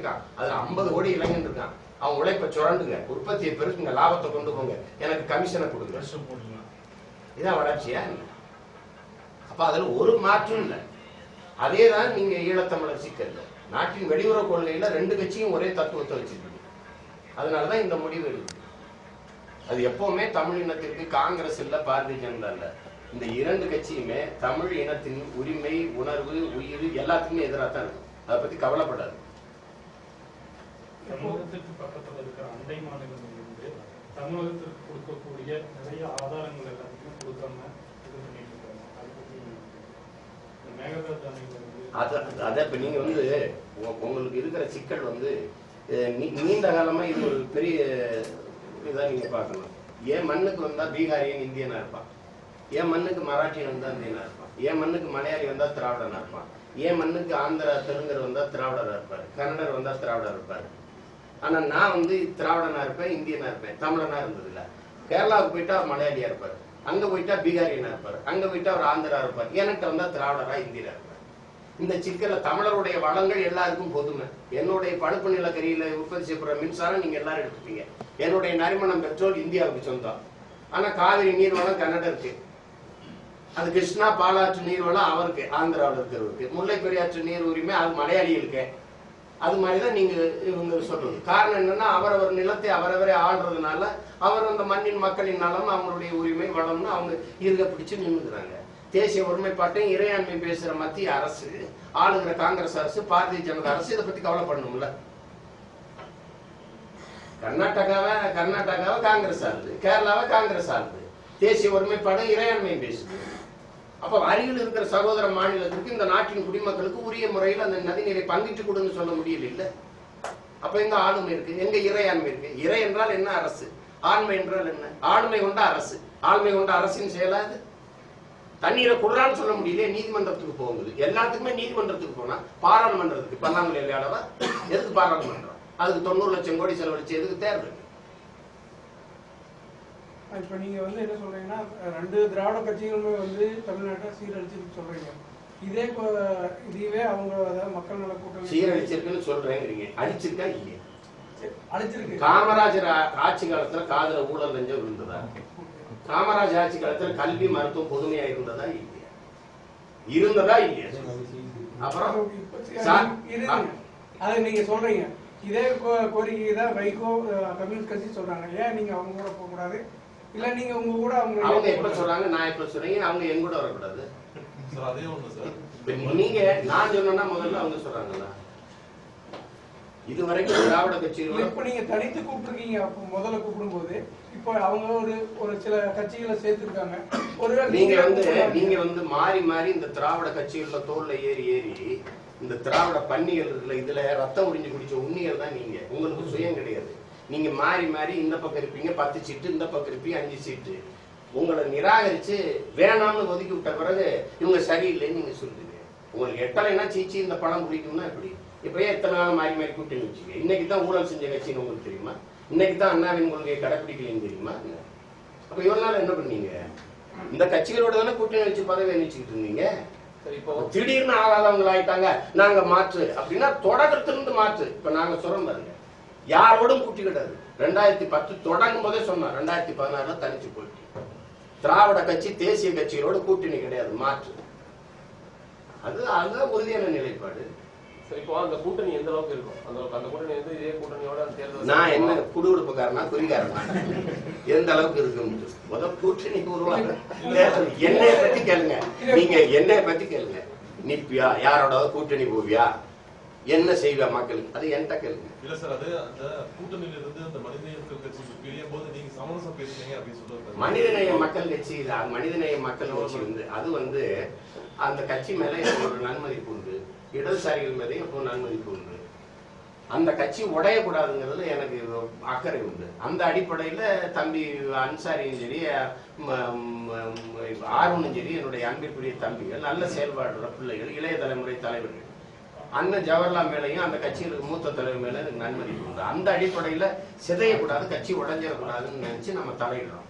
இருக்கான் அதுல ஐம்பது கோடி இளைஞன் இருக்கான் அவன் உழைப்பை சுரண்டுங்க. உற்பத்தியை பெருக்குங்க. லாபத்தை கொண்டு போங்க. எனக்கு கமிஷனை கொடுங்க. இதான் வளர்ச்சியா? அப்ப அதுல ஒரு மாற்றம் இல்லை. அதே தான் நீங்க ஈழத்தமிழர் சிக்கல் நாட்டின் வெளியுறவு கொள்கையில ரெண்டு கட்சியும் ஒரே தத்துவத்தை வச்சிருக்கு அதனாலதான் இந்த முடிவு இருக்கு அது எப்பவுமே தமிழ் இனத்திற்கு காங்கிரஸ் இல்ல பாரதிய ஜனதா இல்ல. இந்த இரண்டு கட்சியுமே தமிழ் இனத்தின் உரிமை உணர்வு உயிர் எல்லாத்துக்குமே எதிராக தான் இருக்கும் அதை பத்தி கவலைப்படாது தமிழகத்திற்கு பக்கத்தில் இருக்கிற அண்டை மாநிலங்களிலிருந்து தமிழகத்திற்கு கொடுக்கக்கூடிய நிறைய ஆதாரங்கள் எல்லாத்தையும் கொடுக்காம இது பண்ணிட்டு இருக்காங்க. அதை பத்தி இந்த மேகதாது அணையில வந்து அது அதை இப்ப நீங்க வந்து உங்களுக்கு இருக்கிற சிக்கல் வந்து நீண்ட காலமா இது ஒரு பெரிய இதா நீங்க பார்க்கணும். என் மண்ணுக்கு வந்தா பீகாரியன் இந்தியனா இருப்பான்? என் மண்ணுக்கு மராட்டியன் வந்தா இந்தியனா இருப்பான்? என் மண்ணுக்கு மலையாளி வந்தா திராவிடனா இருப்பான்? என் மண்ணுக்கு ஆந்திரா தெலுங்கர் வந்தா திராவிடரா இருப்பாரு? கன்னடர் வந்தா திராவிடர் இருப்பாரு? ஆனால் நான் வந்து திராவிடனா இருப்பேன் இந்தியனா இருப்பேன் தமிழனா இருந்ததில்ல. கேரளாவுக்கு போயிட்டா மலையாளியா இருப்பார். அங்க போயிட்டா பீகாரியனா இருப்பார். அங்க போயிட்டா அவர் ஆந்திரா இருப்பார். எனக்கு வந்தா திராவிடரா இந்தியரா இருப்பார். இந்த சிக்கல தமிழருடைய வளங்கள் எல்லாருக்கும் பொதுமை. என்னுடைய பழுப்பு நிலக்கரியில உற்பத்தி செய்யப்படுற மின்சாரம் நீங்க எல்லாரும் எடுத்துப்பீங்க. என்னுடைய நரிமணம் பெட்ரோல் இந்தியாவுக்கு சொந்தம். ஆனா காவிரி நீர்வளம் கன்னடருக்கு. அது கிருஷ்ணா பாலாற்று நீர்வளம் அவருக்கு ஆந்திராவில் இருக்கிறவருக்கு. முல்லை பெரியாற்று நீர் உரிமை அது மலையாளிகளுக்கு. அது மாதிரி தான் நீங்க இவங்க சொல்றது. காரணம் என்னன்னா அவரவர் நிலத்தை அவரவரே ஆள்றதுனால அவர் அந்த மண்ணின் மக்களின் நலம் அவங்களுடைய உரிமை வளம்னு அவங்க இருக பிடிச்சு நின்றுக்கிறாங்க தேசிய ஒருமைப்பாட்டையும் இறையாண்மை பேசுற மத்திய அரசு ஆளுகிற காங்கிரஸ் அரசு பாரதிய ஜனதா அரசு இதை பத்தி பண்ணும்ல கர்நாடகாவை கர்நாடகாவை காங்கிரஸ் ஆளுது கேரளாவை காங்கிரஸ் ஆளுது. தேசிய ஒருமைப்பாடும் இறையாண்மையும் பேசுது. அப்ப அருகில் இருக்கிற சகோதர மாநிலத்திற்கு இந்த நாட்டின் குடிமக்களுக்கு உரிய முறையில் அந்த நதிநீரை பங்கிட்டு கொடுன்னு சொல்ல முடியல இல்ல அப்ப எங்க ஆளுமை இருக்கு? எங்க இறையாண்மை இருக்கு? இறை என்றால் என்ன அரசு? ஆண்மை என்றால் என்ன? ஆளுமை கொண்ட அரசு. ஆளுமை கொண்ட அரசின் செயலாது தண்ணீரை குடுறான்னு சொல்ல முடியல நீதிமன்றத்துக்கு போகுது எல்லாத்துக்குமே நீதிமன்றத்துக்கு போனா பாராளுமன்றத்துக்கு பல்லாங்குழி விளையாடவா எதுக்கு பாராளுமன்றம்? அதுக்கு தொண்ணூறு லட்சம் கோடி செலவழிச்சு எதுக்கு தேர்தல் இப்ப நீங்க வந்து என்ன சொல்றீங்கன்னா ரெண்டு திராவிட கட்சிகளுமே வந்து தமிழ்நாட்டை சீரழிச்சுன்னு சொல்றீங்க. இதே இதுவே அவங்க அதாவது மக்கள் நல கூட்டணி சீரழிச்சிருக்குன்னு சொல்றேங்கிறீங்க. அடிச்சிருக்கா இல்லையா? அழிச்சிருக்கு. காமராஜர் ஆட்சி காலத்துல காதுல ஊழல் லஞ்சம் விழுந்ததா? காமராஜர் ஆட்சி காலத்துல கல்வி மருத்துவம் பொதுமையா இருந்ததா இல்லையா? இருந்ததா இல்லையா? அப்புறம். அது நீங்க சொல்றீங்க. இதே கோரிக்கை தான் வைகோ கம்யூனிஸ்ட் கட்சி சொல்றாங்க ஏன் நீங்க அவங்க கூட போக கூடாது இல்ல நீங்க உங்க கூட அவங்க அவங்க எப்ப சொல்றாங்க நான் எப்ப சொல்றீங்க அவங்க எங்க கூட வரக்கூடாது? சார் அதே ஒண்ணு சார். நீங்க நான் சொன்னா முதல்ல அவங்க சொல்றாங்களா இது வரைக்கும் திராவிட இல்ல, கட்சிகளோட இப்ப நீங்க தனித்து கூப்பிட்டுருக்கீங்க அப்ப முதல்ல கூப்பிடும்போது இப்ப அவங்க ஒரு ஒரு சில கட்சிகளை சேர்த்திருக்காங்க. ஒருவேளை நீங்க வந்து. நீங்க வந்து மாறி மாறி இந்த திராவிட கட்சிகள்ல தோல்ல ஏறி ஏறி இந்த திராவிட பன்னிகள் இருக்குல்ல இதுல ரத்தம் உறிஞ்சு குடிச்ச உண்ணிகள் தான் நீங்க. உங்களுக்கு சுயம் கிடையாது. நீங்க மாறி மாறி இந்த பக்கம் இருப்பீங்க பத்து சீட்டு இந்த பக்கம் இருப்பீங்க அஞ்சு சீட்டு. உங்களை நிராகரிச்சு வேணாம்னு ஒதுக்கி விட்ட பிறகு இவங்க சரியில்லைன்னு நீங்க சொல்றீங்க. உங்களுக்கு எட்டலைன்னா சீச்சி இந்த பழம் பிடிக்கும்னா எப்படி? இப்பயே எத்தனை நாள் மாறி மாறி கூட்டணி வச்சுக்க இன்னைக்கு தான் ஊழல் செஞ்ச கட்சின்னு உங்களுக்கு தெரியுமா? இன்னைக்கு தான் அண்ணாவின் கொள்கையை கடைப்பிடிக்கலைன்னு தெரியுமா? அப்ப இவ்வளவு நாள் என்ன பண்ணீங்க? இந்த கட்சிகளோட தானே கூட்டணி வச்சு பதவி அணிச்சுக்கிட்டு இருந்தீங்க? சரி இப்போ திடீர்னு ஆகாதவங்க ஆயிட்டாங்க நாங்க மாற்று. அப்படின்னா தொடக்கத்திலிருந்து மாற்று. இப்ப நாங்க சொல்றோம் பாருங்க. யாரோடும் கூட்டி கிடையாது ரெண்டாயிரத்தி பத்து தொடங்கும் போதே சொன்னோம் ரெண்டாயிரத்தி பதினாறுல தனிச்சு போயிட்டு. திராவிட கட்சி தேசிய கட்சிகளோட கூட்டணி கிடையாது மாற்று. அது அதுதான் உறுதியான நிலைப்பாடு. இப்போ அந்த கூட்டணி எந்த அளவுக்கு இருக்கும்? அந்த கூட்டணி வந்து இதே கூட்டணியோட தேர்தல் நான் என்ன குடுகுடுப்புக்காரனா குறிகாரனா எந்த அளவுக்கு இருக்குன்னு முத கூட்டணி உருவாங்க என்னைய பத்தி கேளுங்க. நீங்க என்னைய பத்தி கேளுங்க. நிப்பியா யாரோட கூட்டணி போவியா? என்ன செய்வியா மக்களுக்கு? அது என்கிட்ட கேளுங்க. இல்ல சார் அது அந்த கூட்டணியில இருந்து அந்த மனிதநேயர்கள் கட்சி பிரியும் போது நீங்க சமரசம் பேசுனீங்க அப்படின்னு சொல்றாரு மனிதநேய மக்கள் கட்சி அது மனிதநேய மக்கள் கட்சி வந்து அது வந்து அந்த கட்சி மேல எனக்கு ஒரு நன்மதிப்பு உண்டு. இடதுசாரிகள் மேலே எனக்கு ஒரு நன்மதிப்பு உண்டு. அந்த கட்சி உடையக்கூடாதுங்கிறது எனக்கு அக்கறை உண்டு. அந்த அடிப்படையில தம்பி அன்சாரியும் சரி ஆர்வனும் சரி என்னுடைய அன்பிற்குரிய தம்பிகள் நல்ல செயல்பாடுற பிள்ளைகள் இளைய தலைமுறை தலைவர்கள். அண்ணன் ஜவஹர்லால் மேலையும் அந்த கட்சிகளுக்கு மூத்த தலைவர் மேல எனக்கு நன்மதிப்பு உண்டு அந்த அடிப்படையில சிதையக்கூடாது கட்சி உடஞ்சிடக்கூடாதுன்னு நினைச்சு நம்ம தலையிடுறோம்.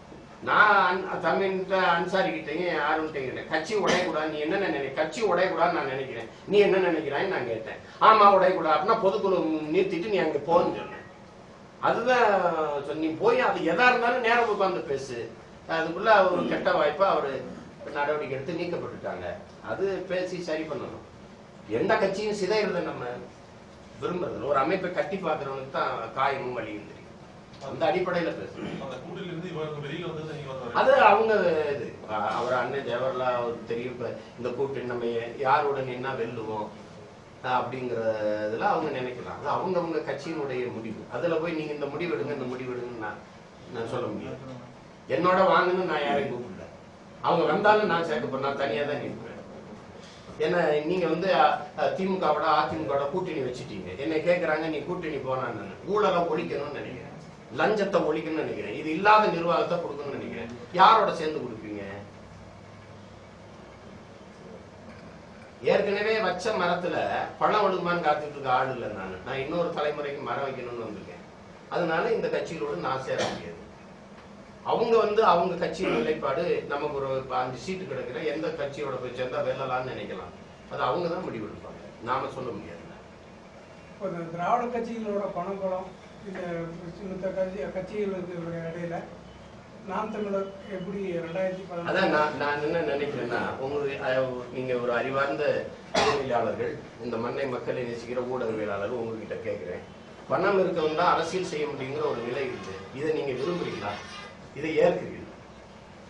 நான் தமிழ்கிட்ட அன்சாரி கிட்டையும் யாருன்ட்டையும் கேட்டேன் கட்சி உடையக்கூடாது நீ என்ன நினை கட்சி உடையக்கூடாதுன்னு நான் நினைக்கிறேன். நீ என்ன நினைக்கிறான்னு நான் கேட்டேன். ஆமா உடையக்கூடாது அப்படின்னா பொதுக்குழு நிறுத்திட்டு நீ அங்க போன்னு சொன்னேன். அதுதான் நீ போய் அது எதா இருந்தாலும் நேரம் உட்கார்ந்து பேசு. அதுக்குள்ள ஒரு கெட்ட வாய்ப்பா அவரு நடவடிக்கை எடுத்து நீக்கப்பட்டுட்டாங்க. அது பேசி சரி பண்ணணும். எந்த கட்சியும் சிதைறத நம்ம விரும்புறது ஒரு அமைப்பை கட்டி பார்க்கறவனுக்கு தான் காயமும் வலியும் தெரியும். அந்த அடிப்படையில வந்து அது அவங்க இது. அவர் அண்ணன் ஜவஹர்லால் அவருக்கு தெரியும். இப்ப இந்த கூட்டணி நம்ம யாரோட நின்னா வெல்லுவோம். அப்படிங்கிற இதுல அவங்க நினைக்கலாம் அது அவங்கவங்க கட்சியினுடைய முடிவு. அதுல போய் நீங்க இந்த முடிவு எடுங்க இந்த முடிவு எடுங்கன்னு நான் நான் சொல்ல முடியாது. என்னோட வாங்கன்னு நான் யாரையும் கூப்பிடல. அவங்க வந்தாலும் நான் சேர்க்க நான் தனியா தான் நிற்பேன். ஏன்னா நீங்க வந்து திமுகவோட அதிமுகவோட கூட்டணி வச்சுட்டீங்க. என்னை கேக்குறாங்க நீ கூட்டணி போனான்னு. ஊழலை ஒழிக்கணும்னு நினைக்கிறேன். லஞ்சத்தை ஒழிக்கணும்னு நினைக்கிறேன். இது இல்லாத நிர்வாகத்தை கொடுக்கணும்னு நினைக்கிறேன். யாரோட சேர்ந்து கொடுப்பீங்க? ஏற்கனவே வச்ச மரத்துல பழம் ஒழுகுமான்னு காத்துட்டு இருக்க ஆள் இல்லை நான். நான் இன்னொரு தலைமுறைக்கு மரம் வைக்கணும்னு வந்திருக்கேன். அதனால இந்த கட்சிகளோடு நான் சேர முடியாது. அவங்க வந்து அவங்க கட்சியின் நிலைப்பாடு நமக்கு ஒரு அஞ்சு சீட்டு கிடைக்கல. எந்த கட்சியோட போய் சேர்ந்தா வெல்லலாம்னு நினைக்கலாம். அது அவங்க தான் முடிவெடுப்பாங்க நாம சொல்ல முடியாது. இப்போ இந்த திராவிட கட்சிகளோட பணபலம் இந்த கட்சி கட்சிகளுக்கு இடையில நாம் தமிழர் எப்படி ரெண்டாயிரத்தி அதான் பதினாறு நான் நான் என்ன நினைக்கிறேன்னா உங்களுக்கு நீங்க ஒரு அறிவார்ந்த ஊடகவியலாளர்கள் இந்த மண்ணை மக்களை நேசிக்கிற ஊடகவியலாளர்கள் உங்ககிட்ட கேட்கிறேன். பணம் இருக்கவங்க தான் அரசியல் செய்ய முடியுங்கிற ஒரு நிலை இருக்கு. இதை நீங்க விரும்புறீங்களா? இதை ஏற்கிறீங்களா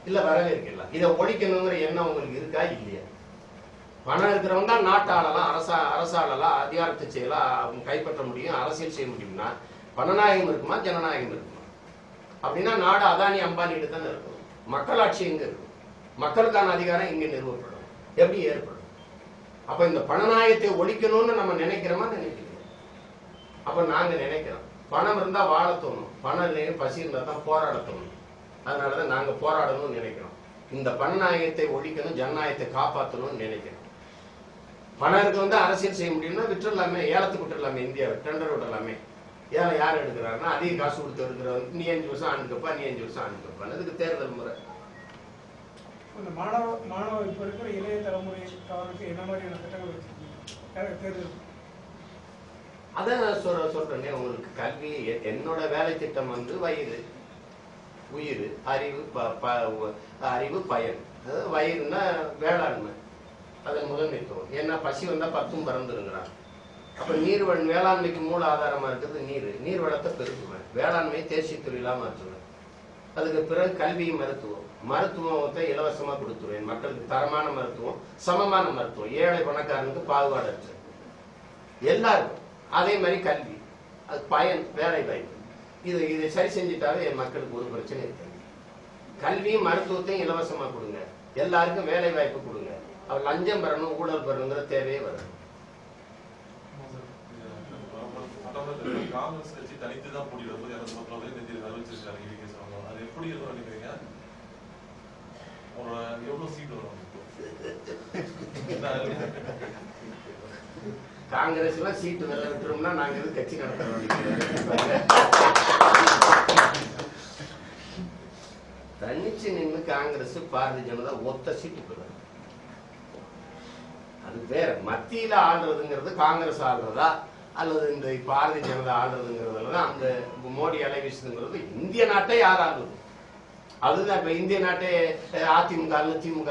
இல்ல வரவேற்கிறீங்களா இதை ஒழிக்கணுங்கிற எண்ணம் உங்களுக்கு இருக்கா? இல்லையா? பணம் இருக்கிறவங்க தான் நாட்டாளலாம் அரசா அரசாளலாம் அதிகாரத்தை செய்யலாம் அவங்க கைப்பற்ற முடியும் அரசியல் செய்ய முடியும்னா பணநாயகம் இருக்குமா ஜனநாயகம் இருக்குமா? அப்படின்னா நாடு அதானி அம்பானிட்டு தானே இருக்கும். மக்களாட்சி எங்க இருக்கும்? மக்களுக்கான அதிகாரம் இங்க நிறுவப்படும். எப்படி ஏற்படும்? அப்ப இந்த பணநாயகத்தை ஒழிக்கணும்னு நம்ம நினைக்கிறோமா நினைக்கிறோம் அப்ப நாங்க நினைக்கிறோம். பணம் இருந்தா வாழ தோணும். பணம் இல்லையும் பசி இருந்தா தான் போராட தோணும். அதனாலதான் நாங்க போராடணும்னு நினைக்கிறோம். இந்த பணநாயகத்தை ஒழிக்கணும் ஜனநாயகத்தை காப்பாற்றணும்னு நினைக்கிறோம். பணம் வந்து அரசியல் செய்ய முடியும்னா விட்டுறலாமே ஏலத்துக்கு விட்டுறலாமே இந்தியாவை டெண்டர் விடலாமே ஏன் யார் எடுக்கிறாருன்னா அதிக காசு கொடுத்து எடுக்கிறவங்க நீ அஞ்சு வருஷம் ஆண்டுக்கப்பா நீ அஞ்சு வருஷம் ஆண்டுக்கப்பா அதுக்கு தேர்தல் முறை. இந்த மாணவ மாணவ இப்போ இருக்கிற இளைய தலைமுறைக்காரருக்கு என்ன மாதிரியான திட்டங்கள் வச்சிருக்கீங்க? தேர்தல்? அதான் நான் சொல்ற சொல்றேனே உங்களுக்கு கல்வி என்னோட வேலை திட்டம் வந்து வயிறு உயிர் அறிவு ப- ப- அறிவு பயன். அதாவது வயிறுனா வேளாண்மை. அதன் முதன்மைத்துவம். ஏன்னா பசி வந்தால் பத்தும் பறந்துருங்கிறான் அப்போ நீர் வள- வேளாண்மைக்கு மூல ஆதாரமாக இருக்கிறது நீர். நீர் வளத்தை பெருக்குவேன். வேளாண்மை தேசிய தொழிலாக மாற்றுவேன். அதுக்கு பிறகு கல்வி மருத்துவம். மருத்துவத்தை இலவசமாக கொடுத்துருவேன். மக்களுக்கு தரமான மருத்துவம் சமமான மருத்துவம். ஏழை பணக்காரனுக்கு பாகுபாடு எல்லாருக்கும். அதே மாதிரி கல்வி. அது பயன் வேலை வாய்ப்பு. இது இதை சரி செஞ்சுட்டாவே என் மக்களுக்கு ஒரு பிரச்சனை இருக்காது கல்வியும் மருத்துவத்தையும் இலவசமா கொடுங்க. எல்லாருக்கும் வேலை வாய்ப்பு கொடுங்க. அவர் லஞ்சம் பெறணும் ஊழல் பெறணுங்கிற தேவையே வரும் காங்கிரஸ் எல்லாம் சீட்டு வெள்ள விட்டுரும்னா நாங்க எதுவும் கட்சி நடத்துறோம் தனிச்சு நின்று காங்கிரஸ் பாரதிய ஜனதா ஒத்த சீட்டு பெறுவாங்க அது வேற மத்தியில ஆடுறதுங்கிறது காங்கிரஸ் ஆடுறதா அல்லது இந்த பாரதிய ஜனதா ஆடுறதுங்கிறதுலதான் அந்த மோடி அலை வீசுதுங்கிறது இந்திய நாட்டை யார் ஆடுறது அதுதான் இப்ப இந்திய நாட்டை அதிமுக திமுக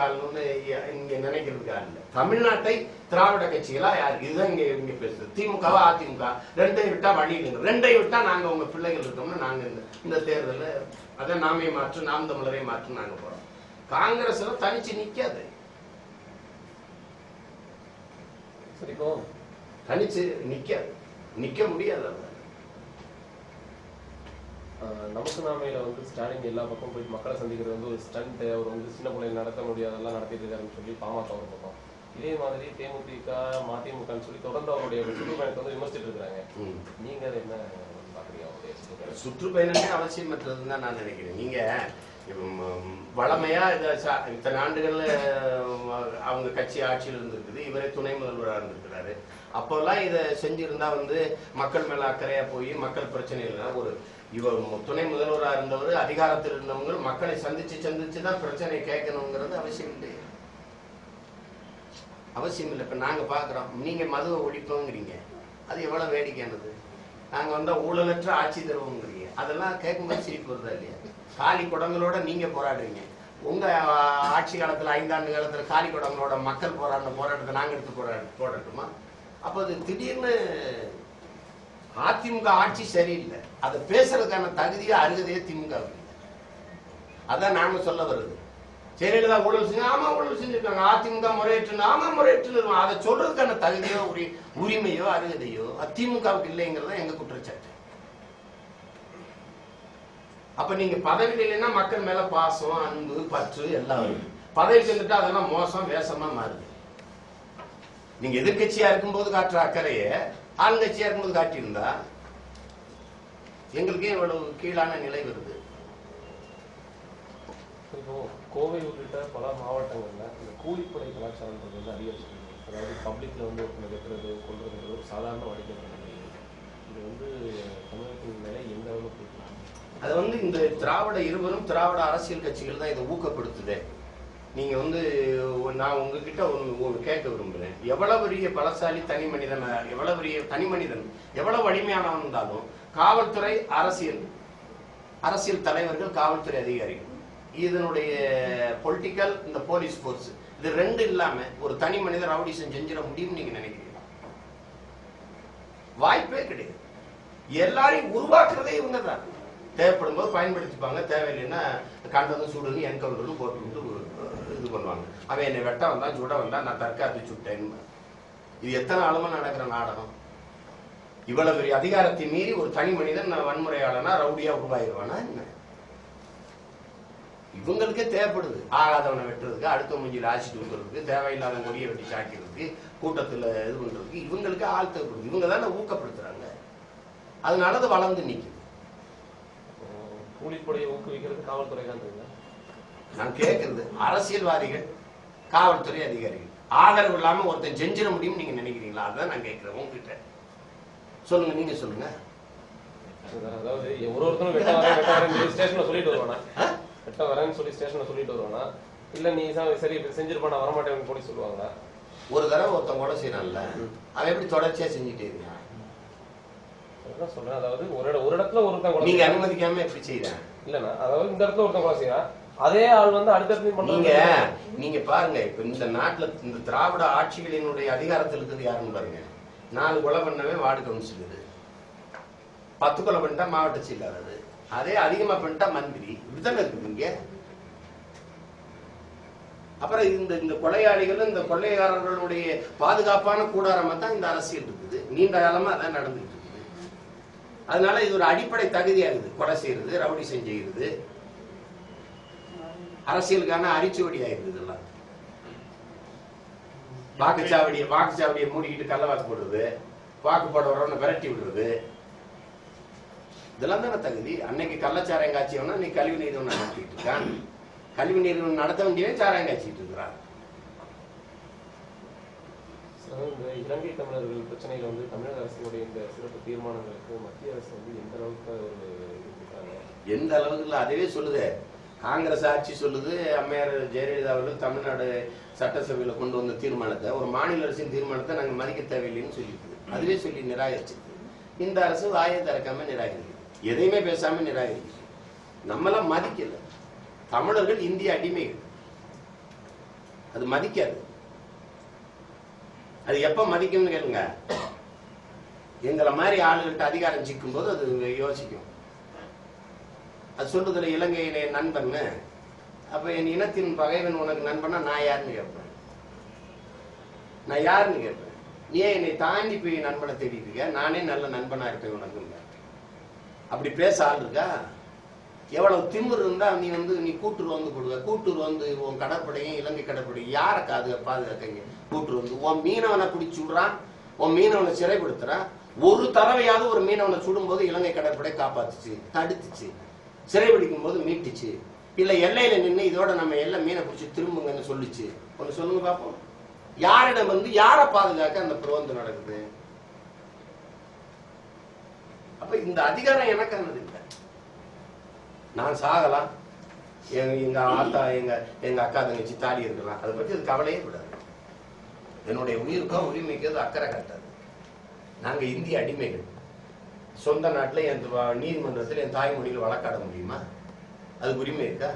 இங்க நினைக்கிறதுக்கு ஆள் இல்ல. தமிழ்நாட்டை திராவிட கட்சிகளா யார்? இதுதான் இங்க இங்க பேசுது திமுகவா அதிமுக? ரெண்டையும் விட்டா வழி இல்லைங்க. ரெண்டையும் விட்டா நாங்க உங்க பிள்ளைகள் இருக்கோம்னு நாங்க இந்த தேர்தலில் அதான் நாமே மாற்று நாம் தமிழரை மாற்று நாங்க போறோம். காங்கிரஸ் தனிச்சு நிக்காது. தனிச்சு நிக்காது. நிக்க முடியாது அது நமக்கு நாமையில வந்து ஸ்டாலின் எல்லா பக்கம் போய் மக்களை சந்திக்கிறது வந்து ஒரு ஸ்டண்ட் அவர் வந்து சின்ன பிள்ளைங்க நடத்த முடியாதெல்லாம் நடத்திட்டு இருக்காருன்னு சொல்லி பாமக ஒரு பக்கம். இதே மாதிரி தேமுதிக மதிமுகன்னு சொல்லி தொடர்ந்து அவருடைய சுற்றுப்பயணத்தை வந்து விமர்சிட்டு இருக்காங்க. நீங்க என்ன பாக்குறீங்க அவருடைய சுற்றுப்பயணம் சுற்றுப்பயணமே அவசியமற்றதுன்னு தான் நான் நினைக்கிறேன். நீங்க இவம், வளமையா சா இத்தனை ஆண்டுகள்ல அவங்க கட்சி ஆட்சியில் இருந்திருக்குது இவரே துணை முதல்வராக இருந்திருக்கிறாரு. அப்போல்லாம் இதை செஞ்சிருந்தா வந்து மக்கள் மேல அக்கறையா போய் மக்கள் பிரச்சனைகள்லாம் ஒரு இவர் துணை முதல்வராக இருந்தவர் அதிகாரத்தில் இருந்தவங்க மக்களை சந்திச்சு சந்திச்சு தான் பிரச்சனையை கேட்கணுங்கிறது அவசியம் இல்லை அவசியம் இல்லை. இப்ப நாங்க பாக்குறோம் நீங்க மதுவை ஒழிப்போங்கிறீங்க. அது எவ்வளவு வேடிக்கையானது? நாங்க வந்தா ஊழலற்ற ஆட்சி தருவோங்கிறீங்க அதெல்லாம் கேட்கும்போது சிரிப்பு வருதா இல்லையா? காலி குடங்களோட நீங்க போராடுறீங்க. உங்க ஆட்சி காலத்துல ஐந்தாண்டு காலத்துல காலி குடங்களோட மக்கள் போராடின போராட்டத்தை நாங்க எடுத்து போராட போராட்டமா அப்ப அது திடீர்னு அதிமுக ஆட்சி சரியில்லை. அதை பேசுறதுக்கான தகுதியே அருகதையே திமுக. அதான் நாம சொல்ல வருது. ஜெயலலிதா ஊழல் செஞ்சு ஆமா ஊழல் செஞ்சிருக்காங்க. அதிமுக முறையற்று ஆமா முறையற்று அதை சொல்றதுக்கான தகுதியோ உரி உரிமையோ அருகதையோ அதிமுகவுக்கு இல்லைங்கிறத எங்க குற்றச்சாட்டு? அப்ப நீங்க பதவியில் இல்லைன்னா மக்கள் மேல பாசம் அன்பு பற்று எல்லாம் பதவி செஞ்சுட்டா அதெல்லாம் மோசம் வேஷமா மாறுது. நீங்க எதிர்க்கட்சியா இருக்கும்போது காட்டுற அக்கறைய ஆளுங்கட்சியா இருக்கும்போது காட்டியிருந்தா எங்களுக்கே இவ்வளவு கீழான நிலை வருது. இப்போ கோவை உள்ளிட்ட பல மாவட்டங்கள்ல இந்த கூலிப்படை கலாச்சாரம்ன்றது வந்து அதிகரிச்சிருக்கு. அதாவது பப்ளிக்ல வந்து ஒருத்தனை வெட்டுறது கொள்றதுன்றது ஒரு சாதாரண வாடிக்கையான இது. வந்து தமிழகத்தின் நிலை எந்த அளவுக்கு அதை வந்து இந்த திராவிட இருவரும் திராவிட அரசியல் கட்சிகள் தான் இதை ஊக்கப்படுத்துது. நீங்க வந்து நான் உங்ககிட்ட ஒரு ஒரு கேட்க விரும்புகிறேன் எவ்வளவு பெரிய பலசாலி தனி மனிதன் எவ்வளவு பெரிய தனி மனிதன் எவ்வளவு வலிமையானவன் இருந்தாலும் காவல்துறை அரசியல் அரசியல் தலைவர்கள் காவல்துறை அதிகாரிகள். இதனுடைய பொலிட்டிக்கல் இந்த போலீஸ் ஃபோர்ஸ் இது ரெண்டு இல்லாம ஒரு தனி மனிதர் ரவுடிசம் செஞ்சிட முடியும்னு நீங்க நினைக்கிறீங்க? வாய்ப்பே கிடையாது. எல்லாரையும் உருவாக்குறதே இவங்க தான். தேவைப்படும் போது பயன்படுத்திப்பாங்க. தேவையில்லைன்னா கண்டதும் சுடுன்னு என்கவுண்டரும் போட்டு விட்டு இது பண்ணுவாங்க. அவன் என்னை வெட்ட வந்தான் சுட வந்தான் நான் தற்காத்து சுட்டேன். இது எத்தனை ஆளுமா நடக்கிற நாடகம்? இவ்வளவு பெரிய அதிகாரத்தை மீறி ஒரு தனி மனிதன் நான் வன்முறையாளனா ரவுடியா உருவாயிருவானா என்ன? இவங்களுக்கே தேவைப்படுது. ஆகாதவனை வெட்டுறதுக்கு அடுத்த மூஞ்சியில் ஆசிட்டு விடுறதுக்கு தேவையில்லாத கொடியை வெட்டி சாக்கிறதுக்கு கூட்டத்துல இது பண்றதுக்கு இவங்களுக்கு ஆள் தேவைப்படுது. இவங்க தானே ஊக்கப்படுத்துறாங்க. அதனால அது வளர்ந்து இப்போ கூலிப்படையை ஊக்குவிக்கிறது காவல்துறை தான் நான் கேட்கறது அரசியல்வாதிகள் காவல்துறை அதிகாரிகள். ஆதரவு இல்லாம ஒருத்தன் செஞ்சிட முடியும்னு நீங்க நினைக்கிறீங்களா? அதுதான் நான் கேட்கிறேன் உங்ககிட்ட. சொல்லுங்க நீங்க சொல்லுங்க. அதாவது ஒரு ஒருத்தரும் சொல்லிட்டு வருவானா? வெட்ட வரேன்னு சொல்லி ஸ்டேஷன்ல சொல்லிட்டு வருவானா? இல்ல நீ சரி செஞ்சிருப்பா நான் வரமாட்டேன்னு போலீஸ் சொல்லுவாங்களா? ஒரு தடவை ஒருத்தன் கொலை செய்யறான்ல அவன் எப்படி தொடர்ச்சியா செஞ்சுட்டே இருக்கான்? சொல்றேன். அதாவது ஒரு ஒரு இடத்துல ஒருத்தன் நீங்க. அனுமதிக்காம எப்படி செய்யறான் இல்லண்ணா அதாவது இந்த இடத்துல ஒருத்தன் கொலை செய்யறான். அதே ஆள் வந்து அடுத்த நீங்க நீங்க பாருங்க இப்ப இந்த நாட்டுல இந்த திராவிட ஆட்சிகளினுடைய அதிகாரத்தில் இருக்கிறது யாருன்னு பாருங்க. நாலு கொலை பண்ணவே வார்டு கவுன்சிலர். பத்து கொலை பண்ணிட்டா மாவட்ட செயலாளர். அதே அதிகமா பண்ணிட்டா மந்திரி. இப்படித்தானே இருக்குது இங்க? அப்புறம் இந்த இந்த கொலையாளிகள் இந்த கொள்ளைக்காரர்களுடைய பாதுகாப்பான கூடாரமா தான் இந்த அரசியல் இருக்குது. நீண்ட காலமா அதான் நடந்துட்டு இருக்குது. அதனால இது ஒரு அடிப்படை தகுதியாகுது. கொலை செய்யறது ரவுடி செஞ்சுகிறது அரசியலுக்கான அரிச்சுவடி ஆயிருது இதெல்லாம். வாக்குச்சாவடியை வாக்குச்சாவடியை மூடிக்கிட்டு கள்ள வாக்கு போடுறது. வாக்கு போட விரட்டி விடுறது. இதெல்லாம் தானே தகுதி? அன்னைக்கு கள்ளச்சாராயம் காய்ச்சியவனா நீ கல்வி நிறுவனம் நடத்திட்டு இருக்கான். கல்வி நிறுவனம் நடத்த வேண்டியவன் சாராயம் காய்ச்சிட்டு இருக்கிறான். இந்த இலங்கை தமிழர்கள் பிரச்சனையில வந்து தமிழக அரசினுடைய இந்த சிறப்பு தீர்மானங்களுக்கு மத்திய அரசு வந்து எந்த அளவுக்கு ஒரு எந்த அளவுக்கு இல்ல அதுவே சொல்லுதே. காங்கிரஸ் ஆட்சி சொல்லுது அம்மையார் ஜெயலலிதா அவர்கள் தமிழ்நாடு சட்டசபையில கொண்டு வந்த தீர்மானத்தை ஒரு மாநில அரசின் தீர்மானத்தை நாங்க மதிக்க தேவையில்லைன்னு சொல்லிஇருக்குது அதுவே சொல்லி நிராகரிச்சிருக்கு. இந்த அரசு வாயை திறக்காம நிராகரிக்குது. எதையுமே பேசாம நிராகரிக்குது நம்மளாம் மதிக்கல. தமிழர்கள் இந்திய அடிமைகள். அது மதிக்காது. அது எப்ப மதிக்கும்னு கேளுங்க. எங்களை மாதிரி ஆளுகிட்ட அதிகாரம் சிக்கும் போது அது யோசிக்கும். அது சொல்றதுல இலங்கையிலே நண்பன் அப்ப என் இனத்தின் பகைவன் உனக்கு நண்பனா நான் யாருன்னு கேட்பேன். நான் யாருன்னு கேட்பேன். நீ ஏன் என்னை தாண்டி போய் நண்பனை தேடிட்டு இருக்க? நானே நல்ல நண்பனா இருப்பேன் உனக்கு அப்படி பேச ஆள் இருக்கா எவ்வளவு திமிர் இருந்தா நீ வந்து நீ கூட்டுரு வந்து கொடுவ. கூட்டுரு வந்து உன் கடற்படையும் இலங்கை கடற்படையும் யாரை அது பாதுகாக்கீங்க? கூட்டுரு வந்து. உன் மீனவனை பிடிச்சி விடுறான். உன் மீனவனை சிறைப்படுத்துறான் ஒரு தடவையாவது ஒரு மீனவனை சுடும்போது இலங்கை கடற்படை காப்பாத்துச்சு தடுத்துச்சு. சிறைபிடிக்கும் போது மீட்டுச்சு. இல்ல எல்லையில நின்று இதோட நம்ம எல்லாம் மீனை பிடிச்சி திரும்புங்கன்னு சொல்லிச்சு. ஒன்று சொல்லுங்க பார்ப்போம் யாரிடம் வந்து யாரை பாதுகாக்க அந்த பிரபந்தம் நடக்குது? அப்ப இந்த அதிகாரம் எனக்கானது இல்லை. நான் சாகலாம். எங்க ஆத்தா எங்க எங்க அக்கா தங்கச்சி தாடி இருக்கலாம். அதை பற்றி அது கவலையே விடாது என்னுடைய உயிருக்கும் உரிமைக்கு அது அக்கறை கட்டாது. நாங்க இந்திய அடிமைகள். சொந்த நாட்டில் என் நீதிமன்றத்தில் என் தாய்மொழியில் வழக்காட முடியுமா? அது உரிமை இருக்கா?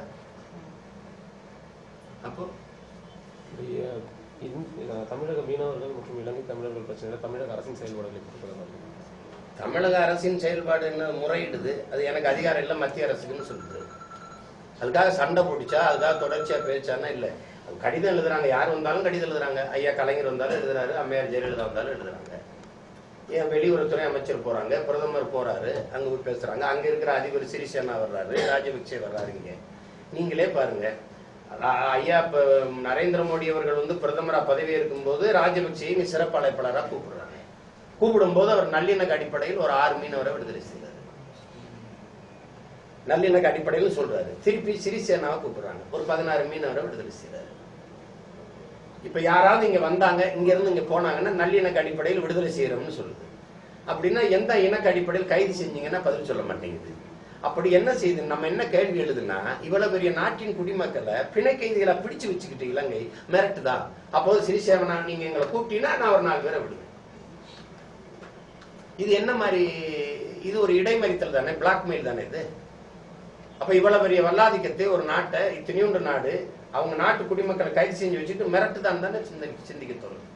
அப்போ? தமிழக மீனவர்கள் மற்றும் இலங்கை தமிழர்கள் பிரச்சனை தமிழக அரசின் செயல்பாடுகளை கொடுக்கிறது தமிழக அரசின் செயல்பாடு என்ன முறையிடுது? அது எனக்கு அதிகாரம் இல்லை மத்திய அரசுக்குன்னு சொல்லுது. அதுக்காக சண்டை பிடிச்சா அதுக்காக தொடர்ச்சியாக பேச்சானா இல்லை. அது கடிதம் எழுதுறாங்க. யார் வந்தாலும் கடிதம் எழுதுறாங்க. ஐயா கலைஞர் வந்தாலும் எழுதுறாரு அம்மையார் ஜெயலலிதா வந்தாலும் எழுதுறாங்க. ஏன் வெளியுறவுத்துறை அமைச்சர் போறாங்க பிரதமர் போறாரு அங்க போய் பேசுறாங்க. அங்க இருக்கிற அதிபர் சிறிசேனா வர்றாரு ராஜபக்சே வர்றாரு இங்க. நீங்களே பாருங்க. ஐயா இப்ப நரேந்திர மோடி அவர்கள் வந்து பிரதமரா பதவி இருக்கும்போது ராஜபக்சே இங்க சிறப்பு அழைப்பாளராக கூப்பிடுறாரு. கூப்பிடும்போது அவர் நல்லிணக்க அடிப்படையில் ஒரு ஆறு மீனவரை விடுதலை செய்தார். நல்லிணக்க அடிப்படையில் சொல்றாரு. திருப்பி சிறிசேனாவை கூப்பிடுறாங்க. ஒரு பதினாறு மீனவரை விடுதலை செய்றாரு இப்ப யாராவது இங்க வந்தாங்க இங்க இருந்து இங்க போனாங்கன்னா நல்லிணக்க அடிப்படையில் விடுதலை செய்யறோம்னு சொல்லுது. அப்படின்னா எந்த இணக்க அடிப்படையில் கைது செஞ்சீங்கன்னா பதில் சொல்ல மாட்டேங்குது. அப்படி என்ன செய்யுது நம்ம என்ன கேள்வி எழுதுனா இவ்வளவு பெரிய நாட்டின் குடிமக்களை பிணை கைதிகளை பிடிச்சு வச்சுக்கிட்டு இலங்கை மிரட்டுதா? அப்போது சிறிசேவனா நீங்க எங்களை கூப்பிட்டீங்கன்னா நான் ஒரு நாலு பேரை விடுவேன். இது என்ன மாதிரி இது ஒரு இடைமறித்தல் தானே பிளாக்மெயில் தானே இது? அப்ப இவ்வளவு பெரிய வல்லாதிக்கத்தை ஒரு நாட்டை இத்தனையுண்டு நாடு அவங்க நாட்டு குடிமக்களை கைது செஞ்சு வச்சுட்டு மிரட்டுதான் தானே சிந்தனை சிந்திக்க தோணும்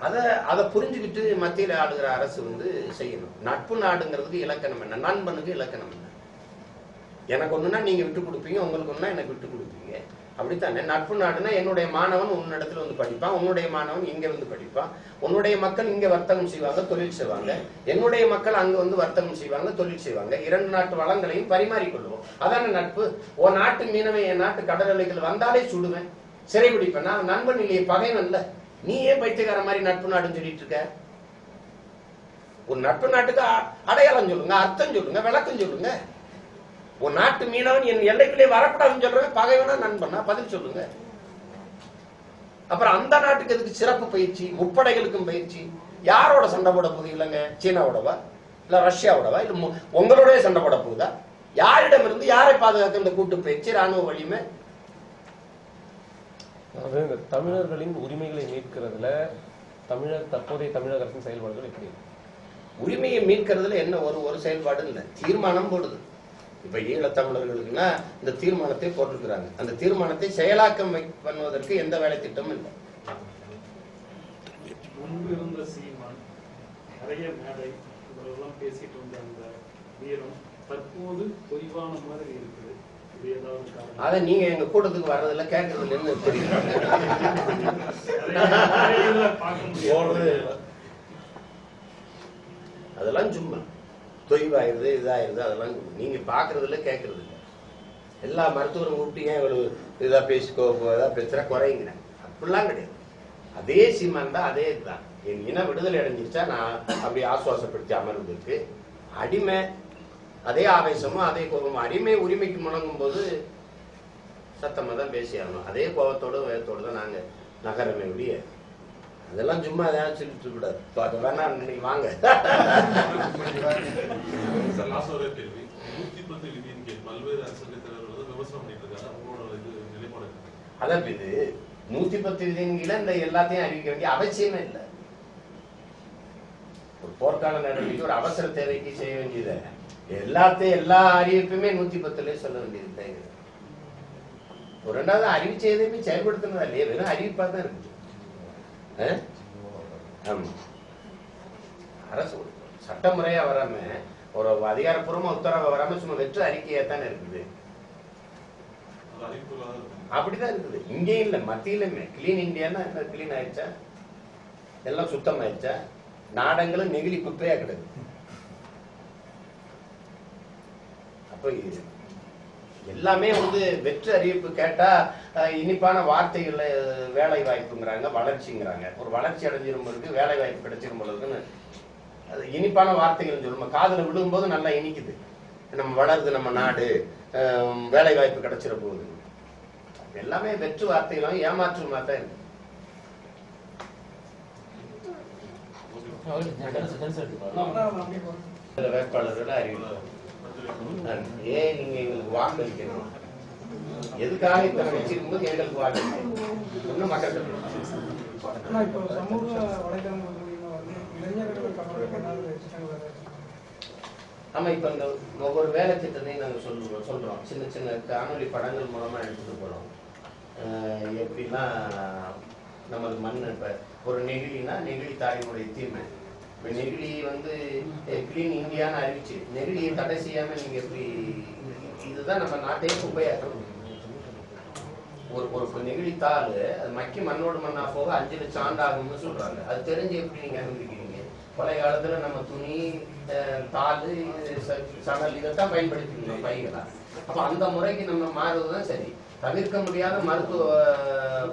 அதை அதை புரிஞ்சுக்கிட்டு மத்தியில் ஆளுகிற அரசு வந்து செய்யணும். நட்பு நாடுங்கிறதுக்கு இலக்கணம் என்ன? நண்பனுக்கு இலக்கணம் என்ன? எனக்கு ஒண்ணுன்னா நீங்க விட்டு கொடுப்பீங்க உங்களுக்கு ஒண்ணுனா எனக்கு விட்டு கொடுப்பீங்க. அப்படித்தானே? நட்பு நாடுனா என்னுடைய மாணவன் உன்னிடத்துல வந்து படிப்பான் உன்னுடைய மாணவன் இங்க வந்து படிப்பான் உன்னுடைய மக்கள் இங்க வர்த்தகம் செய்வாங்க தொழில் செய்வாங்க என்னுடைய மக்கள் அங்க வந்து வர்த்தகம் செய்வாங்க தொழில் செய்வாங்க. இரண்டு நாட்டு வளங்களையும் பரிமாறிக்கொள்வோம். அதானே நட்பு? ஓ நாட்டு மீனவன் என் நாட்டு கடல் அலைகள் வந்தாலே சுடுவேன் சிறை பிடிப்பேன். நான் நண்பன் இல்லையே பகைவன் இல்ல நீ ஏன் பைத்தியக்கார மாதிரி நட்பு நாடுன்னு சொல்லிட்டு இருக்க? ஒரு நட்பு நாட்டுக்கு அ- அடையாளம் சொல்லுங்க அர்த்தம் சொல்லுங்க விளக்கம் சொல்லுங்க. ஒரு நாட்டு மீனவன் என் எல்லைக்குள்ளே வரக்கூடாதுன்னு சொல்றவன் பகைவனா நண்பனா? பதில் சொல்லுங்க. அப்புறம் அந்த நாட்டுக்கு எதுக்கு சிறப்பு பயிற்சி முப்படைகளுக்கும் பயிற்சி? யாரோட சண்டை போட போகுது இல்லைங்க? சீனாவோடவா? இல்ல ரஷ்யாவோடவா? இல்ல உங்களோடய சண்டை போட போகுதா? யாரிடம் இருந்து யாரை பாதுகாக்க இந்த கூட்டு பயிற்சி ராணுவ வலிமை? அதாவது தமிழர்களின் உரிமைகளை மீட்கிறதுல தமிழர் தற்போதைய தமிழக அரசின் செயல்பாடுகள் எப்படி? உரிமையை மீட்கிறதுல என்ன ஒரு ஒரு செயல்பாடு இல்லை. தீர்மானம் போடுது. இப்ப ஈழத்தமிழர்களுக்குன்னா இந்த தீர்மானத்தை போட்டிருக்கிறாங்க. அந்த தீர்மானத்தை செயலாக்கம் பண்ணுவதற்கு எந்த வேலை திட்டமும் இல்லை. முன்பு இருந்த சீமான் நிறைய மேடை இவரெல்லாம் பேசிட்டு இருந்த அந்த வீரம் தற்போது தொய்வான மாதிரி இருக்குது. அதை நீங்க எங்க கூட்டத்துக்கு வர்றதில்ல கேட்கறதுல என்ன தெரியும் அதெல்லாம் சும்மா. தொய்வாயிருது இதாயிருது அதெல்லாம் நீங்கள் நீங்க பாக்குறதுல கேட்கறது எல்லா மருத்துவரும் கூப்பிட்டு ஏன் இவ்வளவு இதா பேசிக்கோ இதா பேசுற குறைங்கிறேன் அப்படிலாம் கிடையாது. அதே சீமான் தான் அதே இதுதான். என் இன விடுதலை அடைஞ்சிருச்சா நான் அப்படி ஆசுவாசப்படுத்தி அமர்ந்திருக்கு. அடிமை அதே ஆவேசமும் அதே கோபமும். அடிமை உரிமைக்கு முழங்கும் போது சத்தமாக தான் பேசி ஆகணும். அதே கோபத்தோட வேகத்தோடு தான் நாங்கள் நகரமே ஒழிய அதெல்லாம் சும்மா ஏதாவது சொல்லிட்டு இருக்கக்கூடாது அது வேணா இன்னைக்கு வாங்க? அதான் இது நூத்தி பத்து விதிகளை இந்த எல்லாத்தையும் அறிவிக்க வேண்டிய அவசியமே இல்லை. ஒரு போர்க்கால நடவடிக்கை ஒரு அவசர தேவைக்கு செய்ய வேண்டியது. எல்லாத்தையும் எல்லா அறிவிப்புமே நூத்தி பத்துல சொல்ல வேண்டியது ரெண்டாவது அறிவிச்ச எதையுமே செயல்படுத்தினதா இல்லையா வெறும் அறிவிப்பா தான் இருக்கு அரசு சட்டமுறையா வராம ஒரு அதிகாரப்பூர்வமா உத்தரவு வராம சும்மா வெற்று அறிக்கையா தானே இருக்குது. அப்படிதான் இருக்குது. இங்கேயும் இல்ல மத்தியிலுமே. கிளீன் இந்தியான்னா என்ன? கிளீன் ஆயிடுச்சா? எல்லாம் சுத்தம் ஆயிடுச்சா நாடங்களும் நெகிழி குப்பையா கிடக்கு. அப்ப இது எல்லாமே வந்து வெற்று அறிவிப்பு கேட்டா அஹ், இனிப்பான வார்த்தைகள்ல வேலை வாய்ப்புங்கிறாங்க வளர்ச்சிங்கிறாங்க. ஒரு வளர்ச்சி அடைஞ்சிரும் பொழுது வேலை வாய்ப்பு கிடைச்சிரும் பொழுதுன்னு அது இனிப்பான வார்த்தைகள் சொல்லுமா காதுல விழும்போது நல்லா இனிக்குது. நம்ம வளருது நம்ம நாடு அஹ் வேலை வாய்ப்பு கிடைச்சிட போகுது. எல்லாமே வெற்று வார்த்தைகளும் ஏமாற்றுமா தான் இருக்கு. வேட்பாளர்களை அறிவிக்கலாம் ஏன் நீங்க எங்களுக்கு வாக்களிக்கணும் எதுக்காக இத்தனை வச்சிருக்கும்போது எங்களுக்கு வாக்களிக்கணும் இன்னும் மக்கள் ஆமா இப்ப இந்த ஒவ்வொரு வேலை திட்டத்தையும் நாங்க சொல்லுவோம் சொல்றோம். சின்ன சின்ன காணொளி படங்கள் மூலமா எடுத்துட்டு போறோம். எப்படின்னா நமது மண் இப்ப ஒரு நெகிழினா நெகிழி தாயினுடைய தீமை. நெகிழி வந்து கிளீன் இந்தியான்னு அறிவிச்சு நெகிழியை தடை செய்யாம நீங்க எப்படி இதுதான் நம்ம நாட்டையே குப்பையாக்கணும் ஒரு ஒரு நெகிழி தாள் அது மக்கி மண்ணோடு மண்ணா போக அஞ்சு லட்சம் ஆண்டு ஆகும்னு சொல்றாங்க. அது தெரிஞ்சு எப்படி நீங்க அனுமதிக்கிறீங்க பழைய காலத்துல நம்ம துணி தாள் சணல் இதைத்தான் பயன்படுத்திக்கணும் பைகளா. அப்ப அந்த முறைக்கு நம்ம மாறுவதுதான் சரி. தவிர்க்க முடியாத மருத்துவ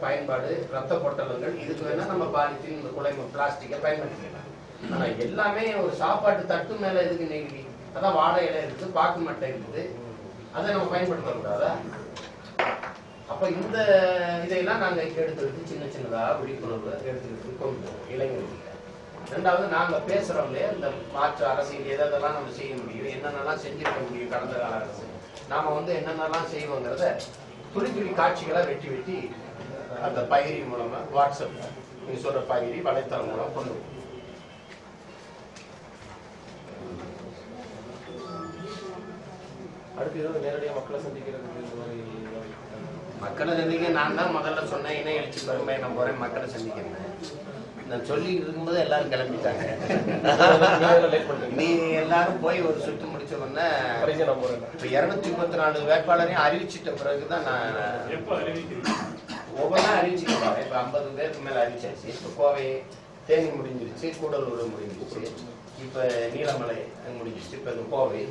பயன்பாடு ரத்த பொட்டலங்கள் இதுக்கு வேணா நம்ம பாலித்தீன் இந்த குலை பிளாஸ்டிக்கை பயன்படுத்திக்கலாம். ஆனா எல்லாமே ஒரு சாப்பாட்டு தட்டு மேல எதுக்கு நெகிழி அதான் வாழை இலை இருக்குது பாக்கு மட்டை இருக்குது. அதை நம்ம பயன்படுத்த கூடாதா அப்ப இந்த இதையெல்லாம் நாங்க எடுத்துக்கிட்டு சின்ன சின்னதா விழிப்புணர்வு எடுத்துக்கிட்டு கொண்டு இளைஞர்கள் ரெண்டாவது நாங்க பேசுறோம் இல்லையா? இந்த மாற்று அரசியல் எதெல்லாம் நம்ம செய்ய முடியும்? என்னென்னலாம் செஞ்சிருக்க முடியும் கடந்த கால அரசு? நாம வந்து என்னென்னலாம் செய்வோங்கிறத துளி துளி காட்சிகளை வெட்டி வெட்டி அந்த பயிரி மூலமா வாட்ஸ்அப் நீங்க சொல்ற பயிரி வலைத்தளம் மூலம் கொண்டு அடுத்து ஏதாவது நேரடியாக மக்களை சந்திக்கிறதுக்கு இந்த மாதிரி மக்களை சந்திக்க நான் தான் முதல்ல சொன்னேன் இணை எழுச்சி பெருமை நான் போறேன் மக்களை சந்திக்கிறேன். நான் சொல்லி இருக்கும்போது எல்லாரும் கிளம்பிட்டாங்க. நீ எல்லாரும் போய் ஒரு சுற்று முடிச்ச உடனே நான் போகிறேன் இப்ப இருநூத்தி முப்பத்தி நாலு வேட்பாளரையும் அறிவிச்சிட்ட பிறகுதான் நான் எப்போ அறிவிக்கிறீங்க? ஒவ்வொன்றா அறிவிச்சுக்கலாம் இப்ப ஐம்பது பேருக்கு மேல அறிவிச்சாச்சு. இப்ப கோவை தேனி முடிஞ்சிருச்சு கூடலூர் முடிஞ்சிருச்சு. இப்ப நீலமலை முடிஞ்சிருச்சு. இப்ப கோவை.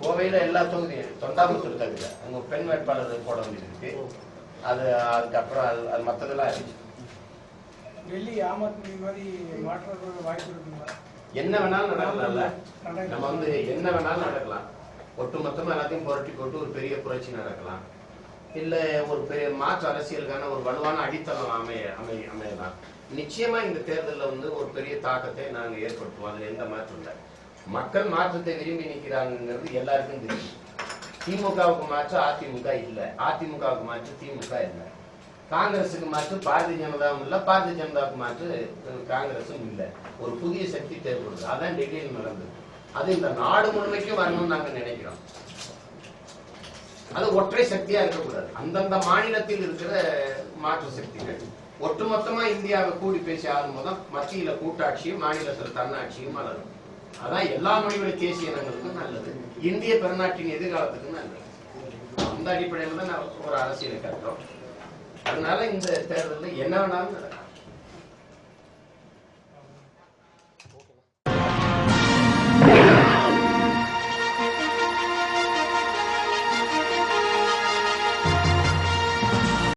கோவையில் எல்லா தொகுதியும் தொண்டாமுத்தூர் தவிர அங்க பெண் வேட்பாளர் போட வேண்டியிருக்கு அது அதுக்கப்புறம் அது அது மற்றதெல்லாம் அறிவிச்சு டெல்லி ஆம் ஆத்மி மாதிரி மாற்றத்துக்கு வாய்ப்பு இருக்குங்களா? என்ன வேணாலும் நடக்கலாம்ல. நடக்கலாம். நம்ம வந்து என்ன வேணாலும் நடக்கலாம். ஒட்டுமொத்தமா எல்லாத்தையும் புரட்டி போட்டு ஒரு பெரிய புரட்சி நடக்கலாம். இல்ல ஒரு பெரிய மாற்று அரசியலுக்கான ஒரு வலுவான அடித்தளம் அமைய அமை அமையலாம். நிச்சயமா இந்த தேர்தல்ல வந்து ஒரு பெரிய தாக்கத்தை நாங்க ஏற்படுத்துவோம். அதுல எந்த மாற்றம் இல்லை. மக்கள் மாற்றத்தை விரும்பி நிற்கிறாங்கிறது எல்லாருக்கும் தெரியும். திமுகவுக்கு மாற்று அதிமுக இல்ல. அதிமுகவுக்கு மாற்று திமுக இல்லை. காங்கிரஸுக்கு மாற்று பாரதிய ஜனதாவும் இல்ல. பாரதிய ஜனதாவுக்கு மாற்று காங்கிரஸும் இல்லை. ஒரு புதிய சக்தி தேவைப்படுது. அதான் டெல்லியில் நடந்தது. அது இந்த நாடு முழுமைக்கும் வரணும்னு நாங்க நினைக்கிறோம். அது ஒற்றை சக்தியா இருக்கக்கூடாது. அந்தந்த மாநிலத்தில் இருக்கிற மாற்று சக்திகள். ஒட்டுமொத்தமா இந்தியாவை கூடி பேசி ஆகும்போது போதும் மத்தியில கூட்டாட்சியும் மாநிலத்தில் தன்னாட்சியும் வளரும். அதான் எல்லா மொழிகளுடைய தேசிய இனங்களுக்கும் நல்லது. இந்திய பெருநாட்டின் எதிர்காலத்துக்கும் நல்லது. அந்த அடிப்படையில் தான் நான் ஒரு அரசியலை கட்டுறோம். அதனால இந்த தேர்தலில் என்ன வேணாலும் நடக்கும்.